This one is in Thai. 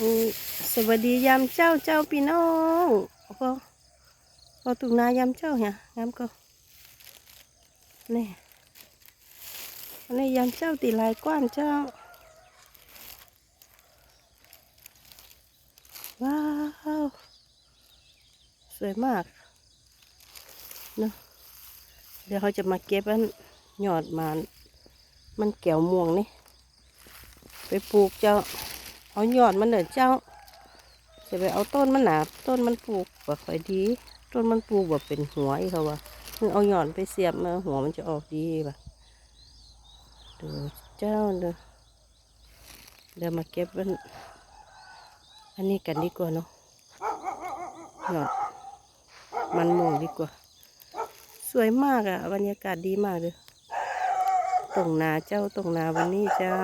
สวัสดียามเจ้าเจ้าพี่น้องพอพอตุงนายามเจ้าเนี่ยงามก็นี่อันนี้ยามเจ้าตีลายกว้านเจ้าว้าวสวยมากเนอะเดี๋ยวเขาจะมาเก็บอันหยอดมันมันแก้วม่วงนี่ไปปลูกเจ้า เอายอดมันเนอะเจ้าจะไปเอาต้นมันหนาต้นมันปลูกแบ่ค่อยดี ต้นมันปลูกแบบเป็นหัวอีกเขาว่าเอาหยอดไปเสียบมาหัวมันจะออกดีป่ะดูเจ้าเด้อเดี๋ยวมาเก็บมันอันนี้กันดีกว่าเนาะหยอดมันม่วงดีกว่า สวยมากอะบรรยากาศดีมากเลยตรงนาเจ้าตรงนาวันนี้เจ้า